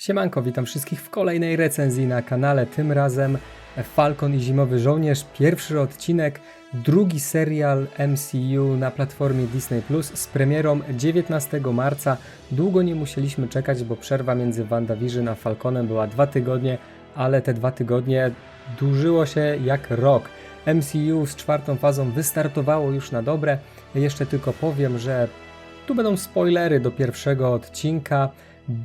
Siemanko, witam wszystkich w kolejnej recenzji na kanale. Tym razem Falcon i Zimowy Żołnierz, pierwszy odcinek, drugi serial MCU na platformie Disney Plus z premierą 19 marca. Długo nie musieliśmy czekać, bo przerwa między WandaVision a Falconem była dwa tygodnie, ale te dwa tygodnie dłużyło się jak rok. MCU z czwartą fazą wystartowało już na dobre. Jeszcze tylko powiem, że tu będą spoilery do pierwszego odcinka,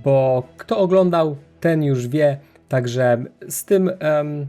bo kto oglądał, ten już wie. Także z tym em,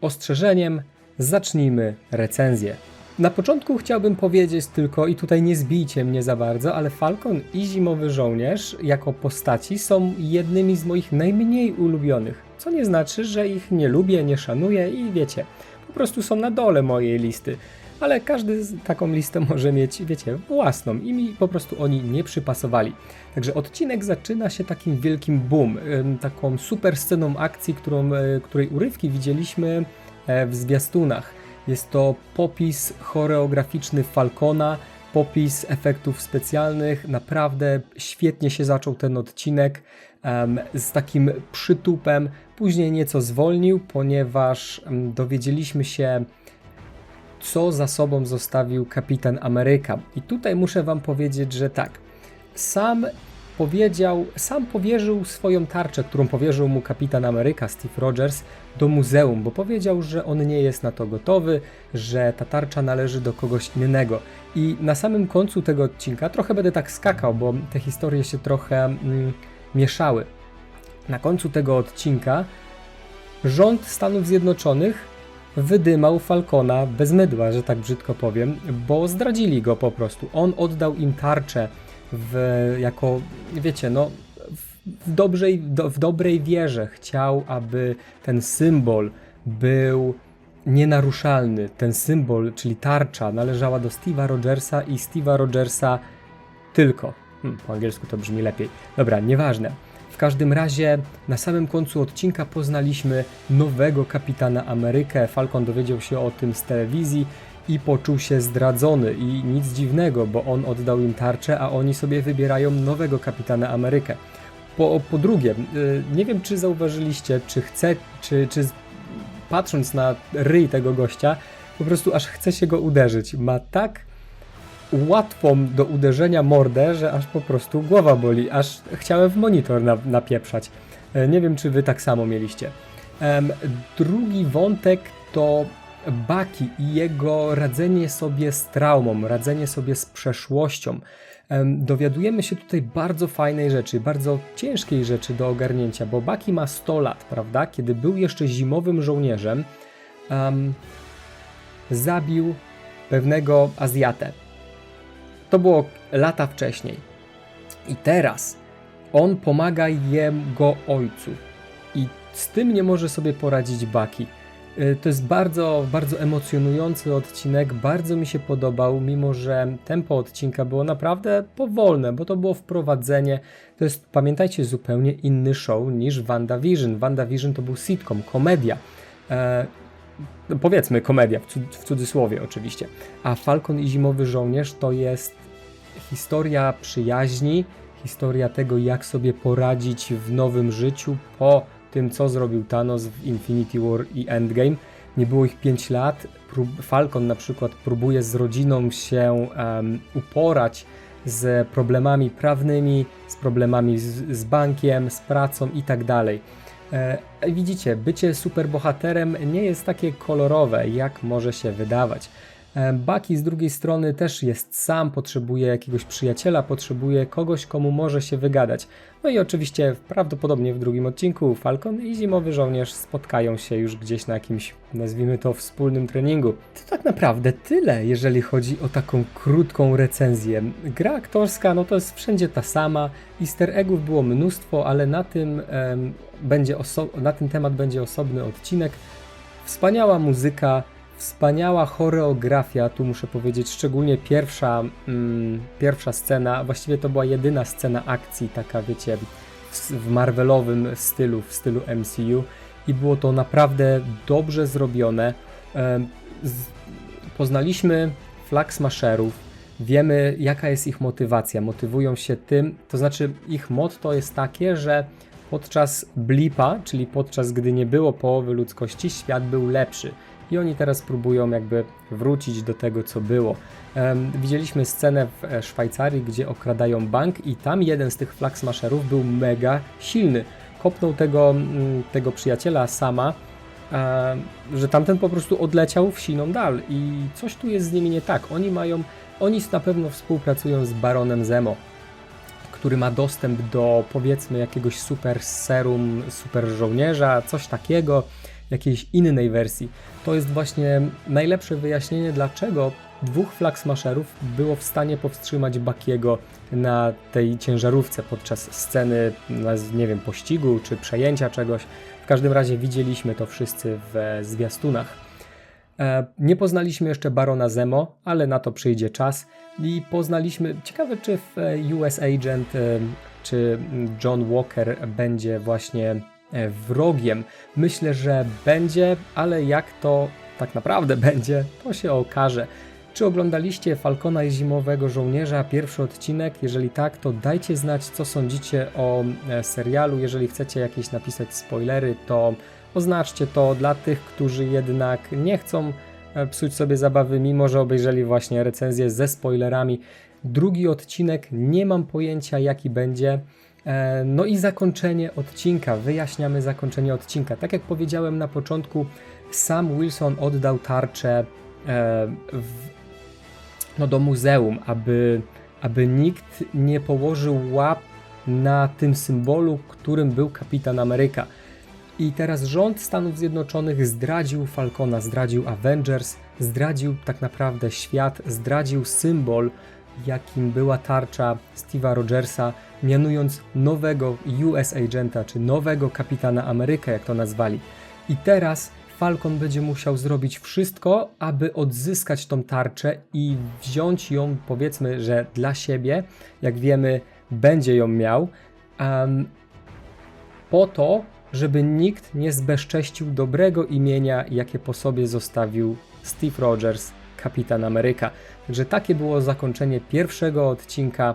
ostrzeżeniem zacznijmy recenzję. Na początku chciałbym powiedzieć tylko, i tutaj nie zbijcie mnie za bardzo, ale Falcon i Zimowy Żołnierz jako postaci są jednymi z moich najmniej ulubionych. Co nie znaczy, że ich nie lubię, nie szanuję i wiecie, po prostu są na dole mojej listy. Ale każdy taką listę może mieć, wiecie, własną i mi po prostu oni nie przypasowali. Także odcinek zaczyna się takim wielkim boom, taką super sceną akcji, którą, e, której urywki widzieliśmy e, w zwiastunach. Jest to popis choreograficzny Falcona, popis efektów specjalnych. Naprawdę świetnie się zaczął ten odcinek em, z takim przytupem. Później nieco zwolnił, ponieważ em, dowiedzieliśmy się, co za sobą zostawił kapitan Ameryka. I tutaj muszę Wam powiedzieć, że tak. Sam powiedział, sam powierzył swoją tarczę, którą powierzył mu kapitan Ameryka, Steve Rogers, do muzeum, bo powiedział, że on nie jest na to gotowy, że ta tarcza należy do kogoś innego. I na samym końcu tego odcinka, trochę będę tak skakał, bo te historie się trochę mm, mieszały. Na końcu tego odcinka rząd Stanów Zjednoczonych wydymał Falcona bez mydła, że tak brzydko powiem, bo zdradzili go po prostu. On oddał im tarczę w, jako, wiecie, no, w, dobrej, do, w dobrej wierze. Chciał, aby ten symbol był nienaruszalny. Ten symbol, czyli tarcza, należała do Steve'a Rogersa i Steve'a Rogersa tylko. Hmm, po angielsku to brzmi lepiej. Dobra, nieważne. Każdym razie na samym końcu odcinka poznaliśmy nowego kapitana Amerykę. Falcon dowiedział się o tym z telewizji i poczuł się zdradzony i nic dziwnego, bo on oddał im tarczę, a oni sobie wybierają nowego kapitana Amerykę. Po, po drugie, y, nie wiem czy zauważyliście, czy chce, czy, czy patrząc na ryj tego gościa, po prostu aż chce się go uderzyć. Ma tak łatwą do uderzenia mordę, że aż po prostu głowa boli, aż chciałem w monitor na, napieprzać. E, Nie wiem, czy wy tak samo mieliście. Drugi wątek to Baki i jego radzenie sobie z traumą, radzenie sobie z przeszłością. Em, Dowiadujemy się tutaj bardzo fajnej rzeczy, bardzo ciężkiej rzeczy do ogarnięcia, bo Baki ma 100 lat, prawda? Kiedy był jeszcze zimowym żołnierzem, em, zabił pewnego Azjatę. To było lata wcześniej. I teraz on pomaga jego ojcu. I z tym nie może sobie poradzić Baki. Y, To jest bardzo, bardzo emocjonujący odcinek, bardzo mi się podobał, mimo że tempo odcinka było naprawdę powolne, bo to było wprowadzenie. To jest, pamiętajcie, zupełnie inny show niż WandaVision. WandaVision to był sitcom, komedia. No powiedzmy komedia, w, cud- w cudzysłowie oczywiście. A Falcon i Zimowy Żołnierz to jest historia przyjaźni, historia tego, jak sobie poradzić w nowym życiu po tym, co zrobił Thanos w Infinity War i Endgame. Nie było ich 5 lat. Falcon na przykład próbuje z rodziną się em, uporać z problemami prawnymi, z problemami z, z bankiem, z pracą i tak dalej. E, Widzicie, bycie superbohaterem nie jest takie kolorowe, jak może się wydawać. E, Bucky z drugiej strony też jest sam, potrzebuje jakiegoś przyjaciela, potrzebuje kogoś, komu może się wygadać. No i oczywiście prawdopodobnie w drugim odcinku Falcon i Zimowy Żołnierz spotkają się już gdzieś na jakimś, nazwijmy to, wspólnym treningu. To tak naprawdę tyle, jeżeli chodzi o taką krótką recenzję. Gra aktorska, no to jest wszędzie ta sama, easter eggów było mnóstwo, ale na tym, em, będzie na ten temat będzie osobny odcinek. Wspaniała muzyka, wspaniała choreografia, tu muszę powiedzieć, szczególnie pierwsza, mm, pierwsza scena, właściwie to była jedyna scena akcji, taka wiecie, w, w Marvelowym stylu, w stylu MCU i było to naprawdę dobrze zrobione. Em, z, poznaliśmy Flag Smasherów, wiemy jaka jest ich motywacja, motywują się tym, to znaczy ich motto jest takie, że podczas blipa, czyli podczas gdy nie było połowy ludzkości, świat był lepszy. I oni teraz próbują jakby wrócić do tego, co było. Widzieliśmy scenę w e, Szwajcarii, gdzie okradają bank i tam jeden z tych flag smasherów był mega silny. Kopnął tego, tego przyjaciela sama, e, że tamten po prostu odleciał w siną dal i coś tu jest z nimi nie tak. Oni mają, oni na pewno współpracują z Baronem Zemo, który ma dostęp do powiedzmy jakiegoś super serum, super żołnierza, coś takiego, jakiejś innej wersji. To jest właśnie najlepsze wyjaśnienie, dlaczego dwóch flag smasherów było w stanie powstrzymać Bakiego na tej ciężarówce podczas sceny, nie wiem, pościgu czy przejęcia czegoś. W każdym razie widzieliśmy to wszyscy w zwiastunach. E, Nie poznaliśmy jeszcze Barona Zemo, ale na to przyjdzie czas. I poznaliśmy, ciekawe czy w e, US Agent, e, czy John Walker będzie właśnie e, wrogiem. Myślę, że będzie, ale jak to tak naprawdę będzie, to się okaże. Czy oglądaliście Falcona i Zimowego Żołnierza, pierwszy odcinek? Jeżeli tak, to dajcie znać, co sądzicie o e, serialu. Jeżeli chcecie jakieś napisać spoilery, to oznaczcie to dla tych, którzy jednak nie chcą e, psuć sobie zabawy, mimo że obejrzeli właśnie recenzję ze spoilerami. Drugi odcinek, nie mam pojęcia jaki będzie. E, No i zakończenie odcinka, wyjaśniamy zakończenie odcinka. Tak jak powiedziałem na początku, sam Wilson oddał tarczę e, w, no, do muzeum, aby, aby nikt nie położył łap na tym symbolu, którym był kapitan Ameryka. I teraz rząd Stanów Zjednoczonych zdradził Falcona, zdradził Avengers, zdradził tak naprawdę świat, zdradził symbol, jakim była tarcza Steve'a Rogersa, mianując nowego US Agenta, czy nowego kapitana Amerykę, jak to nazwali. I teraz Falcon będzie musiał zrobić wszystko, aby odzyskać tą tarczę i wziąć ją, powiedzmy, że dla siebie, jak wiemy, będzie ją miał, em, po to, żeby nikt nie zbezcześcił dobrego imienia, jakie po sobie zostawił Steve Rogers, kapitan Ameryka. Także takie było zakończenie pierwszego odcinka.